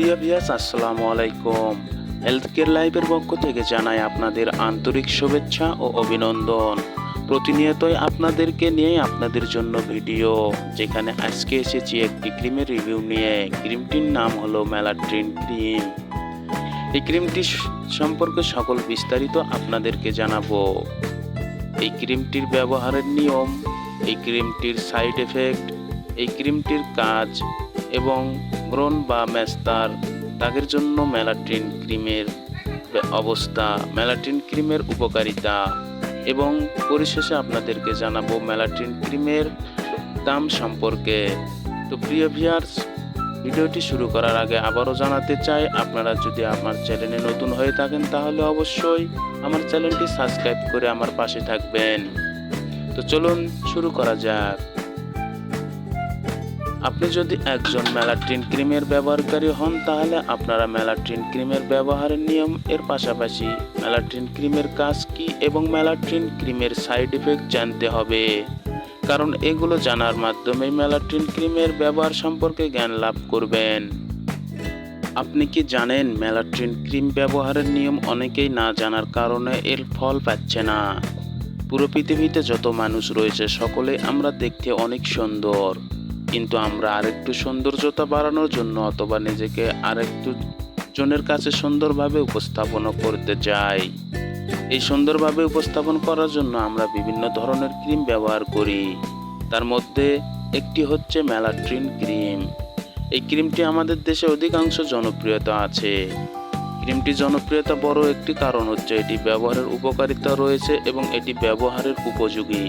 প্রিয় ভিয়াস আসসালামু আলাইকুম। হেলথ কেয়ার লাইফের পক্ষ থেকে জানাই আপনাদের আন্তরিক শুভেচ্ছা ও অভিনন্দন। প্রতিনিয়তই আপনাদেরকে নিয়ে আপনাদের জন্য ভিডিও, যেখানে আজকে এসেছি একটি ক্রিমের রিভিউ নিয়ে। ক্রিমটির নাম হলো মেলাট্রিন ক্রিম এই ক্রিমটি সম্পর্কে সকল বিস্তারিত আপনাদেরকে জানাব। এই ক্রিমটির ব্যবহারের নিয়ম, এই ক্রিমটির সাইড এফেক্ট এই ক্রিমটির কাজ এবং ব্রণ বা মেস্তার দাগের জন্য মেলাটিন ক্রিমের অবস্থা, মেলাটিন ক্রিমের উপকারিতা এবং পরিশেষে আপনাদেরকে জানাব মেলাটিন ক্রিমের দাম সম্পর্কে। তো প্রিয় ভিয়ার্স ভিডিওটি শুরু করার আগে আবারও জানাতে চাই, আপনারা যদি আমার চ্যানেলে নতুন হয়ে থাকেন তাহলে অবশ্যই আমার চ্যানেলটি সাবস্ক্রাইব করে আমার পাশে থাকবেন। তো চলুন শুরু করা যাক। আপনি যদি একজন মেলাট্রিন ক্রিমের ব্যবহারকারী হন, তাহলে আপনারা মেলাট্রিন ক্রিমের ব্যবহারের নিয়ম এর পাশাপাশি মেলাট্রিন ক্রিমের কাজ কি এবং মেলাট্রিন ক্রিমের সাইড এফেক্ট জানতে হবে। কারণ এগুলো জানার মাধ্যমে মেলাট্রিন ক্রিমের ব্যবহার সম্পর্কে জ্ঞান লাভ করবেন। আপনি কি জানেন মেলাট্রিন ক্রিম ব্যবহারের নিয়ম অনেকেই না জানার কারণে এর ফল পাচ্ছে না? পুরো পৃথিবীতে যত মানুষ রয়েছে সকলে আমরা দেখতে অনেক সুন্দর। কিন্তু আমরা আরেকটু সৌন্দর্যতা বাড়ানোর জন্য অথবা নিজেকে আরেকটু জনের কাছে সুন্দরভাবে উপস্থাপন করতে চাই। এই সুন্দরভাবে উপস্থাপন করার জন্য আমরা বিভিন্ন ধরনের ক্রিম ব্যবহার করি। তার মধ্যে একটি হচ্ছে মেলাট্রিন ক্রিম। এই ক্রিমটি আমাদের দেশে অধিকাংশ জনপ্রিয়তা আছে। ক্রিমটি জনপ্রিয়তা বড় একটি কারণ হচ্ছে এটি ব্যবহারের উপকারিতা রয়েছে এবং এটি ব্যবহারের উপযোগী।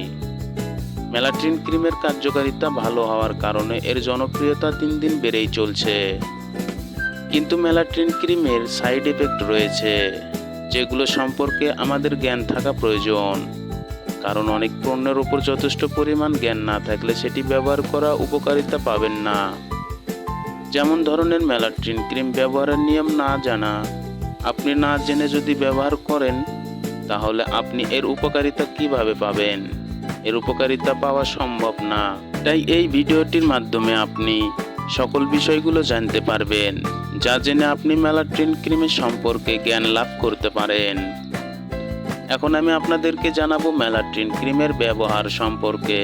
মেলাট্রিন ক্রিমের কার্যকারিতা ভালো হওয়ার কারণে এর জনপ্রিয়তা দিন দিন বেড়েই চলছে। কিন্তু মেলাট্রিন ক্রিমের সাইড এফেক্ট রয়েছে, যেগুলো সম্পর্কে আমাদের জ্ঞান থাকা প্রয়োজন। কারণ অনেক পণ্যের উপর যথেষ্ট পরিমাণ জ্ঞান না থাকলে সেটি ব্যবহার করা উপকারিতা পাবেন না। যেমন ধরনের মেলাট্রিন ক্রিম ব্যবহারের নিয়ম না জানা, আপনি না জেনে যদি ব্যবহার করেন, তাহলে আপনি এর উপকারিতা কীভাবে পাবেন? এর উপকারিতা পাওয়া সম্ভব না। তাই এই ভিডিওটির মাধ্যমে আপনি সকল বিষয়গুলো জানতে পারবেন, যা জেনে আপনি মেলাট্রিন ক্রিমের সম্পর্কে জ্ঞান লাভ করতে পারেন। এখন আমি আপনাদেরকে জানাব মেলাট্রিন ক্রিমের ব্যবহার সম্পর্কে।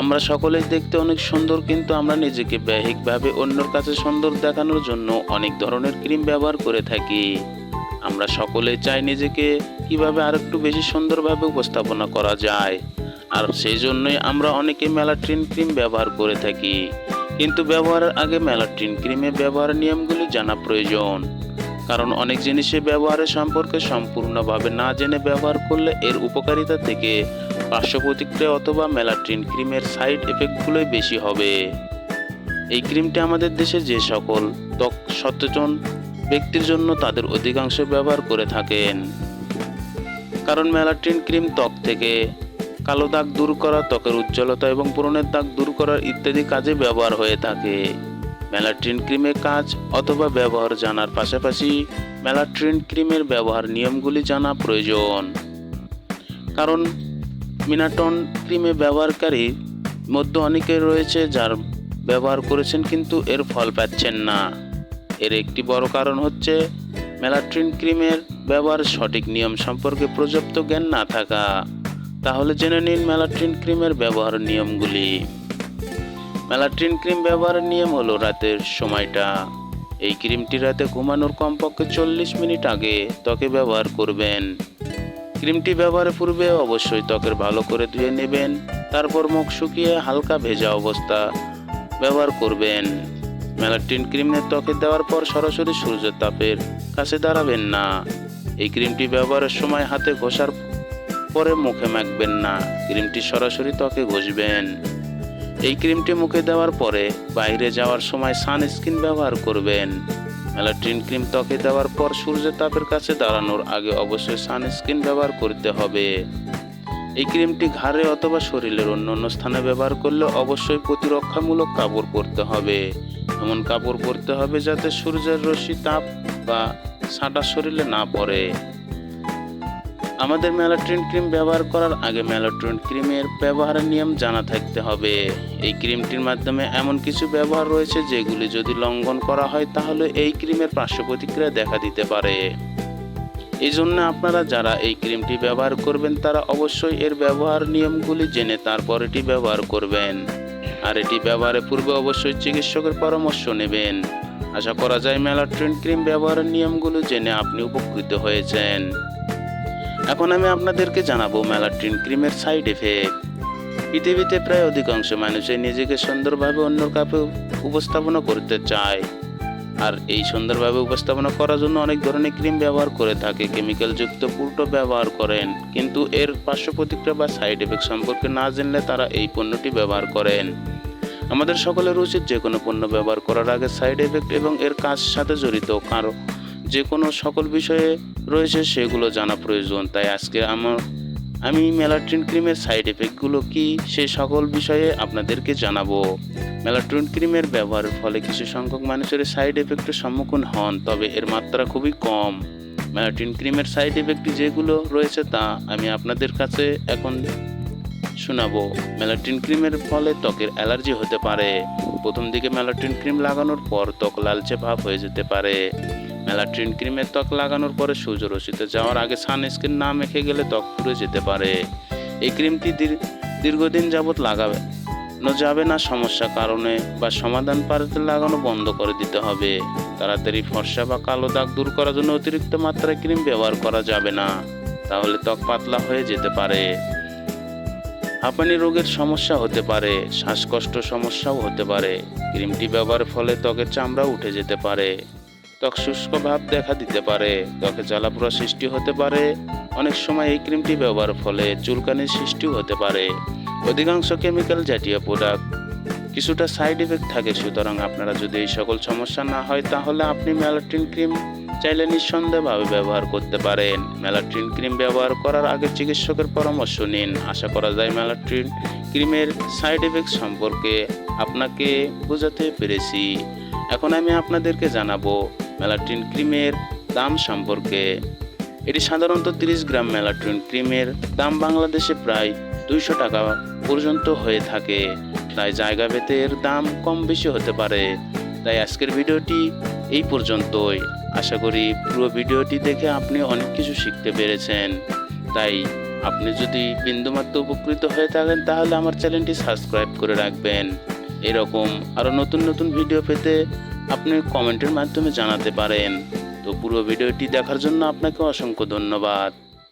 আমরা সকলেই দেখতে অনেক সুন্দর, কিন্তু আমরা নিজেকে ব্যহিকভাবে অন্যর কাছে সুন্দর দেখানোর জন্য অনেক ধরনের ক্রিম ব্যবহার করে থাকি। আমরা সকলে চাই নিজেকে কীভাবে আর একটু বেশি সুন্দরভাবে উপস্থাপনা করা যায়। আর সেই জন্যই আমরা অনেকে মেলাট্রিন ক্রিম ব্যবহার করে থাকি। কিন্তু ব্যবহারের আগে মেলাট্রিন ক্রিমের ব্যবহারের নিয়মগুলি জানা প্রয়োজন। কারণ অনেক জিনিসের ব্যবহারের সম্পর্কে সম্পূর্ণভাবে না জেনে ব্যবহার করলে এর উপকারিতা থেকে পার্শ্ব প্রতিক্রিয়া অথবা মেলাট্রিন ক্রিমের সাইড এফেক্টগুলোই বেশি হবে। এই ক্রিমটি আমাদের দেশে যে সকল ত্বক সচেতন ব্যক্তির জন্য তাদের অধিকাংশ ব্যবহার করে থাকেন। কারণ মেলাট্রিন ক্রিম ত্বক থেকে কালো দাগ দূর করা, ত্বকের উজ্জ্বলতা এবং ব্রণের দাগ দূর করার ইত্যাদি কাজে ব্যবহার হয়ে থাকে। মেলাট্রিন ক্রিমের কাজ অথবা ব্যবহার জানার পাশাপাশি মেলাট্রিন ক্রিমের ব্যবহার নিয়মগুলি জানা প্রয়োজন। কারণ মিনাটন ক্রিমে ব্যবহারকারী মধ্যে অনেকে রয়েছে যার ব্যবহার করেছেন কিন্তু এর ফল পাচ্ছেন না। এর একটি বড় কারণ হচ্ছে মেলাট্রিন ক্রিমের ব্যবহার সঠিক নিয়ম সম্পর্কে পর্যাপ্ত জ্ঞান না থাকা। তাহলে জেনে নিন মেলাট্রিন ক্রিমের ব্যবহার নিয়মগুলি। মেলাট্রিন ক্রিম ব্যবহারের নিয়ম হলো রাতের সময়টা। এই ক্রিমটি রাতে ঘুমানোর কমপক্ষে চল্লিশ মিনিট আগে ত্বকে ব্যবহার করবেন। ক্রিমটি ব্যবহারের পূর্বে অবশ্যই ত্বকের ভালো করে ধুয়ে নেবেন, তারপর মুখ শুকিয়ে হালকা ভেজা অবস্থা ব্যবহার করবেন। মেলাটিন ক্রিমের ত্বকে দেওয়ার পর সরাসরি সূর্যের তাপের কাছে দাঁড়াবেন না। এই ক্রিমটি ব্যবহারের সময় হাতে ঘষার পরে মুখে মাখবেন না। ক্রিমটি সরাসরি ত্বকে ঘষবেন। এই ক্রিমটি মুখে দেওয়ার পরে বাইরে যাওয়ার সময় সানস্ক্রিন ব্যবহার করবেন। মেলাট্রিন ক্রিম ত্বকে দেওয়ার পর সূর্যের তাপের কাছে দাঁড়ানোর আগে অবশ্যই সানস্ক্রিন ব্যবহার করতে হবে। এই ক্রিমটি ঘাড়ে অথবা শরীরের অন্য অন্য স্থানে ব্যবহার করলে অবশ্যই প্রতিরক্ষামূলক কাপড় পরতে হবে। এমন কাপড় পরতে হবে যাতে সূর্যের রশ্মি তাপ বা ছাটা শরীরে না পড়ে। আমাদের ম্যালাট্রিন ক্রিম ব্যবহার করার আগে ম্যালাট্রিন ক্রিমের ব্যবহারের নিয়ম জানা থাকতে হবে। এই ক্রিমটির মাধ্যমে এমন কিছু ব্যবহার রয়েছে যেগুলি যদি লঙ্ঘন করা হয় তাহলে এই ক্রিমের পার্শ্ব প্রতিক্রিয়া দেখা দিতে পারে। এই জন্য আপনারা যারা এই ক্রিমটি ব্যবহার করবেন তারা অবশ্যই এর ব্যবহার নিয়মগুলি জেনে তারপর এটি ব্যবহার করবেন। আর এটি ব্যবহারের পূর্বে অবশ্যই চিকিৎসকের পরামর্শ নেবেন। আশা করা যায় ম্যালাট্রিন ক্রিম ব্যবহারের নিয়মগুলো জেনে আপনি উপকৃত হয়েছেন। এখন আমি আপনাদেরকে জানাব ম্যালাট্রিন ক্রিমের সাইড এফেক্ট। পৃথিবীতে প্রায় অধিকাংশ মানুষই নিজেকে সুন্দরভাবে অন্য কাপে উপস্থাপনা করতে চায়। আর এই সুন্দরভাবে উপস্থাপনা করার জন্য অনেক ধরনের ক্রিম ব্যবহার করে থাকে কেমিক্যালযুক্ত পুরটো ব্যবহার করেন। কিন্তু এর পার্শ্ব প্রতিক্রিয়া বা সাইড এফেক্ট সম্পর্কে না জানলে তারা এই পণ্যটি ব্যবহার করেন। আমাদের সকলের উচিত যে কোনো পণ্য ব্যবহার করার আগে সাইড এফেক্ট এবং এর কাজ সাথে জড়িত কারও যে কোনো সকল বিষয়ে রয়েছে সেগুলো জানা প্রয়োজন। তাই আজকে আমার, আমি মেলাট্রিন ক্রিমের সাইড এফেক্টগুলো কি সেই সকল বিষয়ে আপনাদেরকে জানাব। মেলাট্রিন ক্রিমের ব্যবহারের ফলে কিছু সংখ্যক মানুষের সাইড এফেক্টের সম্মুখীন হন, তবে এর মাত্রা খুবই কম। মেলাট্রিন ক্রিমের সাইড এফেক্ট যেগুলো রয়েছে তা আমি আপনাদের কাছে এখন শোনাবো। মেলাটিন ক্রিমের ফলে ত্বকের অ্যালার্জি হতে পারে। প্রথম দিকে মেলাটিন ক্রিম লাগানোর পর ত্বক লালচে ভাব হয়ে যেতে পারে। মেলাট্রিন ক্রিমের ত্বক লাগানোর পরে সূর্যরশ্মিতে যাওয়ার আগে সানস্ক্রিন না মেখে গেলে ত্বক পুড়ে যেতে পারে। এই ক্রিমটি দীর- দীর্ঘদিন যাবৎ লাগাবে নো যাবে না সমস্যা কারণে বা সমাধান পারতে লাগানো বন্ধ করে দিতে হবে। তাড়াতাড়ি ফর্সা বা কালো দাগ দূর করার জন্য অতিরিক্ত মাত্রায় ক্রিম ব্যবহার করা যাবে না। তাহলে ত্বক পাতলা হয়ে যেতে পারে। হাঁপানি রোগের সমস্যা হতে পারে, শ্বাসকষ্ট সমস্যাও হতে পারে, ক্রিমটি ব্যবহারের ফলে ত্বকের চামড়া উঠে যেতে পারে, ত্বক শুষ্ক ভাব দেখা দিতে পারে, ত্বকে জ্বালাপোড়া সৃষ্টি হতে পারে, অনেক সময় এই ক্রিমটি ব্যবহারের ফলে চুলকানির সৃষ্টিও হতে পারে। অধিকাংশ কেমিক্যাল জাতীয় প্রোডাক্ট। কিছুটা সাইড এফেক্ট থাকে, সুতরাং আপনারা যদি এই সকল সমস্যা না হয়, তাহলে আপনি ম্যালাটিন ক্রিম চাইলে নিঃসন্দেহভাবে ব্যবহার করতে পারেন। ম্যালাট্রিন ক্রিম ব্যবহার করার আগে চিকিৎসকের পরামর্শ নিন। আশা করা যায় ম্যালাট্রিন ক্রিমের সাইড এফেক্ট সম্পর্কে আপনাকে বোঝাতে পেরেছি। এখন আমি আপনাদেরকে জানাব ম্যালাট্রিন ক্রিমের দাম সম্পর্কে। এটি সাধারণত 30 গ্রাম ম্যালাট্রিন ক্রিমের দাম বাংলাদেশে প্রায় দুইশো টাকা পর্যন্ত হয়ে থাকে। তাই জায়গা ভেদে এর দাম কম বেশি হতে পারে। তাই আজকের ভিডিওটি এই পর্যন্তই। আশা করি পুরো ভিডিওটি দেখে আপনি অনেক কিছু শিখতে পেরেছেন। তাই আপনি যদি বিন্দুমাত্র উপকৃত হয়ে থাকেন, তাহলে আমার চ্যানেলটি সাবস্ক্রাইব করে রাখবেন। এরকম আরও নতুন নতুন ভিডিও পেতে আপনি কমেন্টের মাধ্যমে জানাতে পারেন। তো পুরো ভিডিওটি দেখার জন্য আপনাকে অসংখ্য ধন্যবাদ।